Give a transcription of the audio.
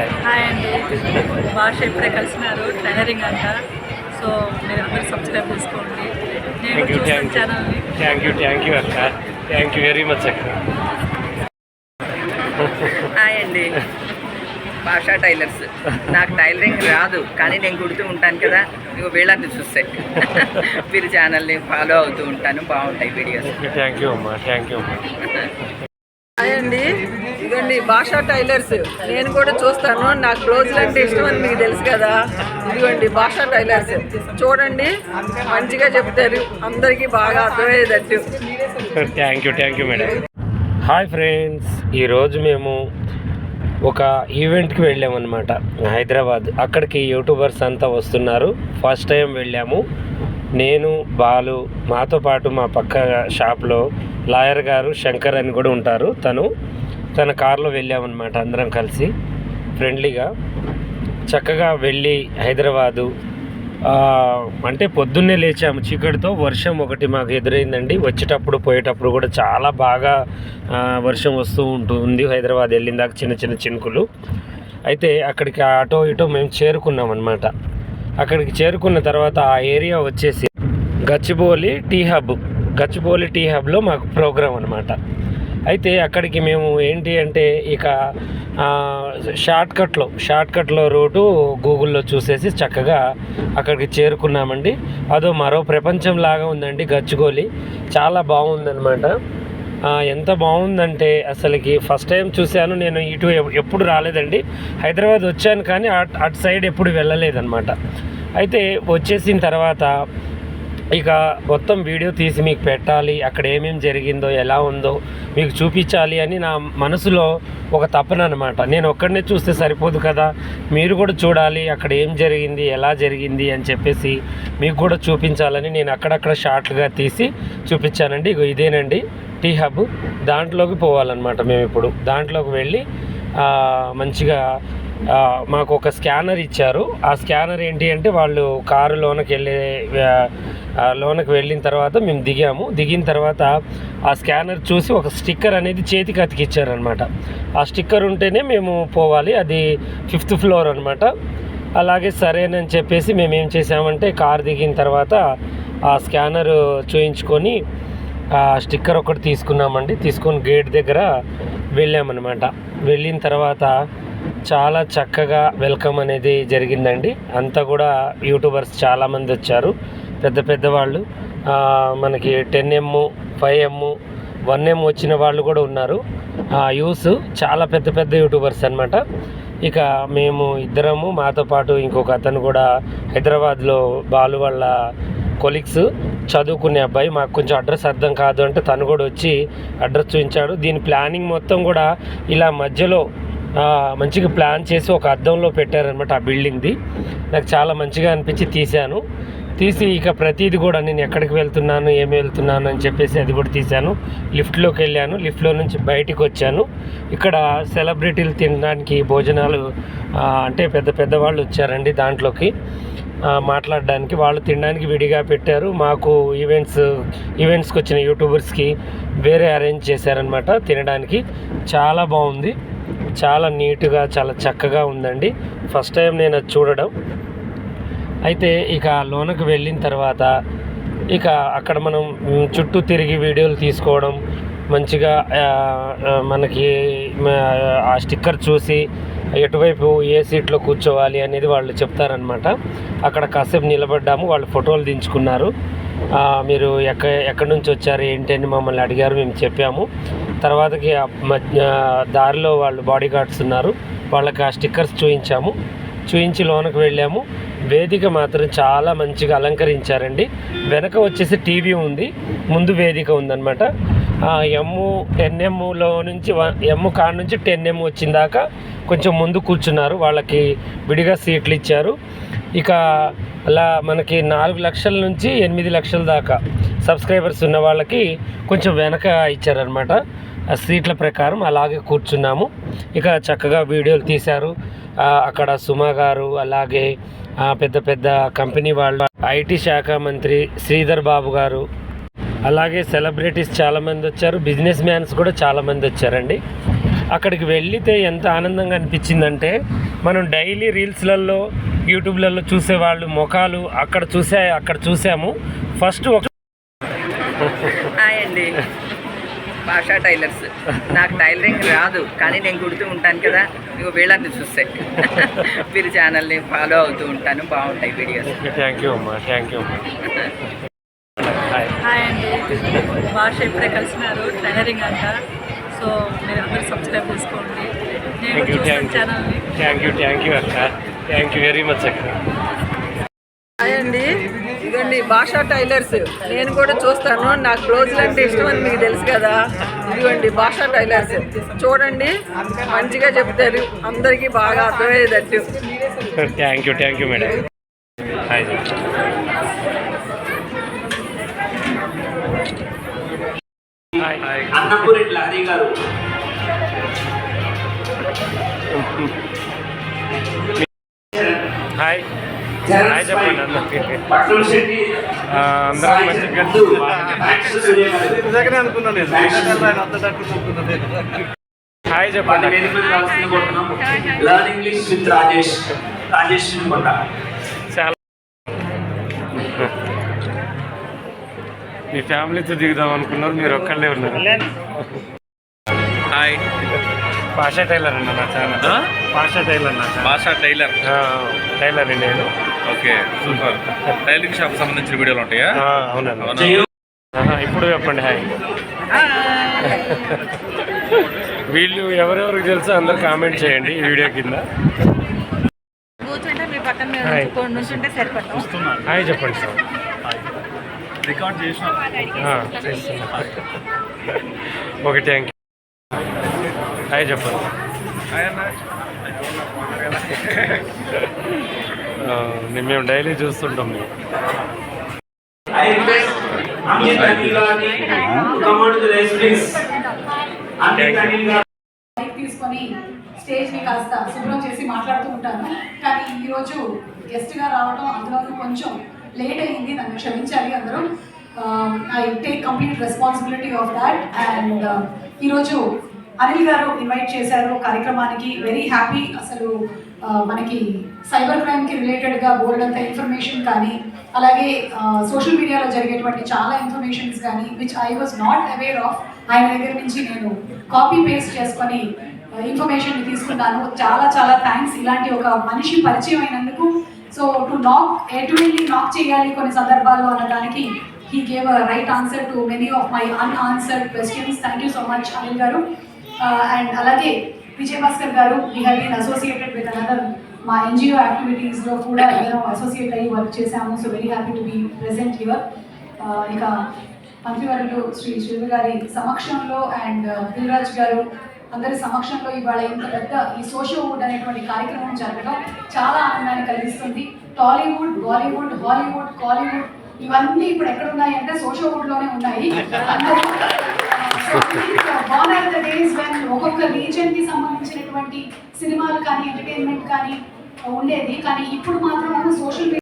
Hi hi అండి. భాష ఇప్పుడే కలిసినారు ట్రైనరింగ్ అంట. సో మీరు అందరూ సబ్స్క్రైబ్ చేసుకోండి. నేను థ్యాంక్ యూ చూస్తాను థ్యాంక్ యూ ఛానల్ని థ్యాంక్ యూ థ్యాంక్ యూ అక్క. థ్యాంక్ యూ వెరీ మచ్ అక్క. హాయ్ అండి. భాషా టైలర్స్. నాకు టైలరింగ్ రాదు కానీ నేను కుడుతూ ఉంటాను కదా మీకు వీళ్ళని చూస్తే. మీరు ఛానల్ని ఫాలో అవుతూ ఉంటాను బాగుంటాయి వీడియోస్ థ్యాంక్ యూ అమ్మా. థ్యాంక్ యూ అమ్మా. హాయ్ అండి. ఇదండి భాషా టైలర్స్. నేను కూడా చూస్తాను నాకు బ్లౌజులు అంటే ఇష్టం అని మీకు తెలుసు కదా. ఇదిగోండి భాషా టైలర్స్. చూడండి మంచిగా చెప్తారు. అందరికీ బాగా అర్థమయ్యేటట్టు. Thank you thank you madam hi friends ఈరోజు మేము ఒక ఈవెంట్కి వెళ్ళామన్నమాట. హైదరాబాద్. అక్కడికి యూట్యూబర్స్ అంతా వస్తున్నారు. ఫస్ట్ టైం వెళ్ళాము. నేను బాలు మాతో పాటు మా పక్క షాప్లో లాయర్ గారు శంకర్ అని కూడా ఉంటారు. తను తన కారులో వెళ్ళామన్నమాట అందరం కలిసి ఫ్రెండ్లీగా. చక్కగా వెళ్ళి హైదరాబాదు అంటే పొద్దున్నే లేచాము. చీకటితో వర్షం ఒకటి మాకు ఎదురైందండి. వచ్చేటప్పుడు పోయేటప్పుడు కూడా చాలా బాగా వర్షం వస్తూ ఉంటుంది హైదరాబాద్ వెళ్ళిందాక చిన్న చిన్న చినుకులు. అయితే అక్కడికి అటో ఇటో మేము చేరుకున్నాం అనమాట అక్కడికి చేరుకున్న తర్వాత ఆ ఏరియా వచ్చేసి Gachibowli T hub. Gachibowli T హబ్లో మాకు ప్రోగ్రాం అనమాట అయితే అక్కడికి మేము ఏంటి అంటే ఇక షార్ట్ కట్లో షార్ట్ కట్లో రూటు గూగుల్లో చూసేసి చక్కగా అక్కడికి చేరుకున్నామండి. అదో మరో ప్రపంచం లాగా ఉందండి గచ్చిగోలి. చాలా బాగుందనమాట ఎంత బాగుందంటే అసలుకి ఫస్ట్ టైం చూశాను నేను ఇటు ఎప్పుడు రాలేదండి. హైదరాబాద్ వచ్చాను కానీ అట్ అటు సైడ్ ఎప్పుడు వెళ్ళలేదన్నమాట. అయితే వచ్చేసిన తర్వాత ఇక మొత్తం వీడియో తీసి మీకు పెట్టాలి అక్కడ ఏమేమి జరిగిందో ఎలా ఉందో మీకు చూపించాలి అని నా మనసులో ఒక తపన అనమాట నేను ఒక్కడనే చూస్తే సరిపోదు కదా. మీరు కూడా చూడాలి అక్కడ ఏం జరిగింది ఎలా జరిగింది అని చెప్పేసి మీకు కూడా చూపించాలని నేను అక్కడక్కడ షార్ట్గా తీసి చూపించానండి. ఇగో ఇదేనండి టీ హబ్. దాంట్లోకి పోవాలన్నమాట మేము ఇప్పుడు. దాంట్లోకి వెళ్ళి మంచిగా మాకు ఒక స్కానర్ ఇచ్చారు. ఆ స్కానర్ ఏంటి అంటే వాళ్ళు కారు లోనకి వెళ్ళే లోనకి వెళ్ళిన తర్వాత మేము దిగాము. దిగిన తర్వాత ఆ స్కానర్ చూసి ఒక స్టిక్కర్ అనేది చేతికి అతికిచ్చారనమాట ఆ స్టిక్కర్ ఉంటేనే మేము పోవాలి. అది ఫిఫ్త్ ఫ్లోర్ అనమాట అలాగే సరేనని చెప్పేసి మేము ఏం చేసామంటే కారు దిగిన తర్వాత ఆ స్కానర్ చూయించుకొని ఆ స్టిక్కర్ ఒకటి తీసుకున్నామండి. తీసుకొని గేట్ దగ్గర వెళ్ళామన్నమాట. వెళ్ళిన తర్వాత చాలా చక్కగా వెల్కమ్ అనేది జరిగిందండి. అంతా కూడా యూట్యూబర్స్ చాలామంది వచ్చారు. పెద్ద పెద్ద వాళ్ళు. మనకి ten M five M one M వచ్చిన వాళ్ళు కూడా ఉన్నారు. యూస్ చాలా పెద్ద పెద్ద యూట్యూబర్స్ అనమాట ఇక మేము ఇద్దరము మాతో పాటు ఇంకొక అతను కూడా హైదరాబాద్లో బాలు వాళ్ళ కొలీగ్స్ చదువుకునే అబ్బాయి. మాకు కొంచెం అడ్రస్ అర్థం కాదు అంటే తను కూడా వచ్చి అడ్రస్ చూపించాడు. దీని ప్లానింగ్ మొత్తం కూడా ఇలా మధ్యలో మంచిగా ప్లాన్ చేసి ఒక అద్దంలో పెట్టారనమాట ఆ బిల్డింగ్ది. నాకు చాలా మంచిగా అనిపించి తీశాను. తీసి ఇక ప్రతిది కూడా నేను ఎక్కడికి వెళ్తున్నాను ఏమి వెళ్తున్నాను అని చెప్పేసి అది కూడా తీశాను. లిఫ్ట్లోకి వెళ్ళాను. లిఫ్ట్లో నుంచి బయటికి వచ్చాను. ఇక్కడ సెలబ్రిటీలు తినడానికి భోజనాలు అంటే పెద్ద పెద్ద వాళ్ళు వచ్చారండి దాంట్లోకి. మాట్లాడడానికి వాళ్ళు తినడానికి విడిగా పెట్టారు. మాకు ఈవెంట్స్ ఈవెంట్స్కి వచ్చిన యూట్యూబర్స్కి వేరే అరేంజ్ చేశారనమాట తినడానికి. చాలా బాగుంది. చాలా నీట్గా చాలా చక్కగా ఉందండి. ఫస్ట్ టైం నేను అది చూడడం. అయితే ఇక లోనకు వెళ్ళిన తర్వాత ఇక అక్కడ మనం చుట్టూ తిరిగి వీడియోలు తీసుకోవడం మంచిగా మనకి ఆ స్టిక్కర్ చూసి ఎటువైపు ఏ సీట్లో కూర్చోవాలి అనేది వాళ్ళు చెప్తారనమాట అక్కడ కాసేపు నిలబడ్డాము వాళ్ళు ఫోటోలు దించుకున్నారు. మీరు ఎక్క ఎక్కడి నుంచి వచ్చారు ఏంటి అని మమ్మల్ని అడిగారు మేము చెప్పాము. తర్వాతకి మధ్య దారిలో వాళ్ళు బాడీ గార్డ్స్ ఉన్నారు. వాళ్ళకి ఆ స్టిక్కర్స్ చూపించాము చూయించి లోనకు వెళ్ళాము. వేదిక మాత్రం చాలా మంచిగా అలంకరించారండి. వెనక వచ్చేసి టీవీ ఉంది. ముందు వేదిక ఉందన్నమాట. ఎమ్ము ఎన్ఎంలో నుంచి ఎమ్ము కాడ నుంచి టెన్ ఎమ్ వచ్చిన దాకా కొంచెం ముందు కూర్చున్నారు. వాళ్ళకి విడిగా సీట్లు ఇచ్చారు. ఇక అలా మనకి నాలుగు లక్షల నుంచి ఎనిమిది లక్షల దాకా సబ్స్క్రైబర్స్ ఉన్న వాళ్ళకి కొంచెం వెనక ఇచ్చారనమాట ఆ సీట్ల ప్రకారం అలాగే కూర్చున్నాము. ఇక చక్కగా వీడియోలు తీశారు. అక్కడ సుమా గారు అలాగే పెద్ద పెద్ద కంపెనీ వాళ్ళు ఐటీ శాఖ మంత్రి శ్రీధర్ బాబు గారు అలాగే సెలబ్రిటీస్ చాలామంది వచ్చారు బిజినెస్ మ్యాన్స్ కూడా చాలామంది వచ్చారండి. అక్కడికి వెళ్తే ఎంత ఆనందంగా అనిపించిందంటే మనం డైలీ రీల్స్లలో యూట్యూబ్లలో చూసేవాళ్ళు ముఖాలు అక్కడ చూసే అక్కడ చూసాము. ఫస్ట్ ఒక అండి. భాషా టైలర్స్. నాకు టైలరింగ్ రాదు కానీ నేను కుడుతూ ఉంటాను కదా మీకు వీళ్ళని చూస్తే. మీరు ఛానల్ని ఫాలో అవుతూ ఉంటాను బాగుంటాయి వీడియోస్. థ్యాంక్ యూ అమ్మా. థ్యాంక్ యూ అమ్మా. భాష ఇప్పుడే కలిసినారు ట్రైనరింగ్ అంట. సో మీరు అందరూ సబ్స్క్రైబ్ చేసుకోండి. నేను థ్యాంక్ యూ థ్యాంక్ యూ ఛానల్ని థ్యాంక్ యూ థ్యాంక్ యూ అక్క. థ్యాంక్ యూ వెరీ మచ్ అక్క. హాయ్ అండి. ఇదండి భాషా టైలర్స్. నేను కూడా చూస్తాను. నాకు బ్లౌజులు అంటే ఇష్టం అని మీకు తెలుసు కదా. ఇదిగోండి భాషా టైలర్స్. చూడండి మంచిగా చెప్తారు. అందరికీ బాగా అర్థమయ్యేటట్టు. Thank you thank you madam hi hi Annapuri Lahari గారు. హాయ్. హాయ్ చెప్పండి అందరం గారు. మ్యాక్స్ హాయ్ చెప్పండి. Learn English with Rajesh Rajesh Konda మీ ఫ్యామిలీతో దిగుదాం అనుకున్నారు మీరు ఒక్కళ్ళే ఉన్నారు. హాయ్. పాషా టైలర్ అన్న నా ఛానల్. ఆ? పాషా టైలర్ నా భాషా టైలర్. ఆ, టైలర్ నేను. Okay super. టైలరింగ్ షాప్ సంబంధించిన వీడియోలు ఉంటాయా? ఆ, అవునన్న. అవునా? ఆహా, ఇప్పుడు చెప్పండి హాయ్. వీళ్ళు ఎవరెవరికి తెలుసో అందరు కామెంట్ చేయండి ఈ వీడియో కింద. హాయ్ చెప్పండి సార్. రికార్డ్ చేసిన. ఓకే థ్యాంక్ యూ హాయ్ చెప్పండి. ఆ, మేము డైలీ చూస్తుంటాం మేము. తీసుకొని స్టేజ్ని కాస్త శుభ్రం చేసి మాట్లాడుతూ ఉంటాను. కానీ ఈరోజు గెస్ట్గా రావడం అందులోనూ కొంచెం లేట్ అయింది నన్ను క్షమించాలి అందరూ. I take complete responsibility of that and ఈరోజు అనిల్ గారు ఇన్వైట్ చేశారు కార్యక్రమానికి. వెరీ హ్యాపీ అసలు uh, మనకి సైబర్ క్రైమ్కి రిలేటెడ్గా బోల్డ్ అంత ఇన్ఫర్మేషన్ కానీ అలాగే uh, సోషల్ మీడియాలో జరిగేటువంటి చాలా ఇన్ఫర్మేషన్స్ కానీ which I was not aware of ఆయన దగ్గర నుంచి నేను కాపీ పేస్ట్ చేసుకొని uh, ఇన్ఫర్మేషన్ తీసుకున్నాను. చాలా చాలా థ్యాంక్స్ ఇలాంటి ఒక మనిషి పరిచయం అయినందుకు సో టు నాక్ ఎటువంటి నాక్ చేయాలి కొన్ని సందర్భాల్లో అనడానికి he gave a right answer to many of my unanswered questions thank you so much Anil గారు. Uh, అండ్ అలాగే విజయభాస్కర్ గారు we have been associated with another మా ఎన్జిఓ యాక్టివిటీస్లో కూడా నేను అసోసియేట్ అయ్యి వర్క్ చేశాము. So very happy to be present your ఇక మంత్రివర్యులు శ్రీ శివ గారి సమక్షంలో అండ్ దిల్రాజ్ uh, గారు అందరి సమక్షంలో ఇవాళ ఇంత పెద్ద ఈ సోషల్ వుడ్ అనేటువంటి కార్యక్రమం జరగడం చాలా ఆనందాన్ని కలిగిస్తుంది. టాలీవుడ్ బాలీవుడ్ హాలీవుడ్ కాలీవుడ్ ఇవన్నీ ఇప్పుడు ఎక్కడ ఉన్నాయి అంటే సోషల్ వుడ్లోనే ఉన్నాయి. అందరూ ఆర్ ద డేస్ వెన్ ఒక్కొక్క రీజన్కి సంబంధించినటువంటి సినిమాలు కానీ ఎంటర్టైన్మెంట్ కానీ ఉండేది. కానీ ఇప్పుడు మాత్రం సోషల్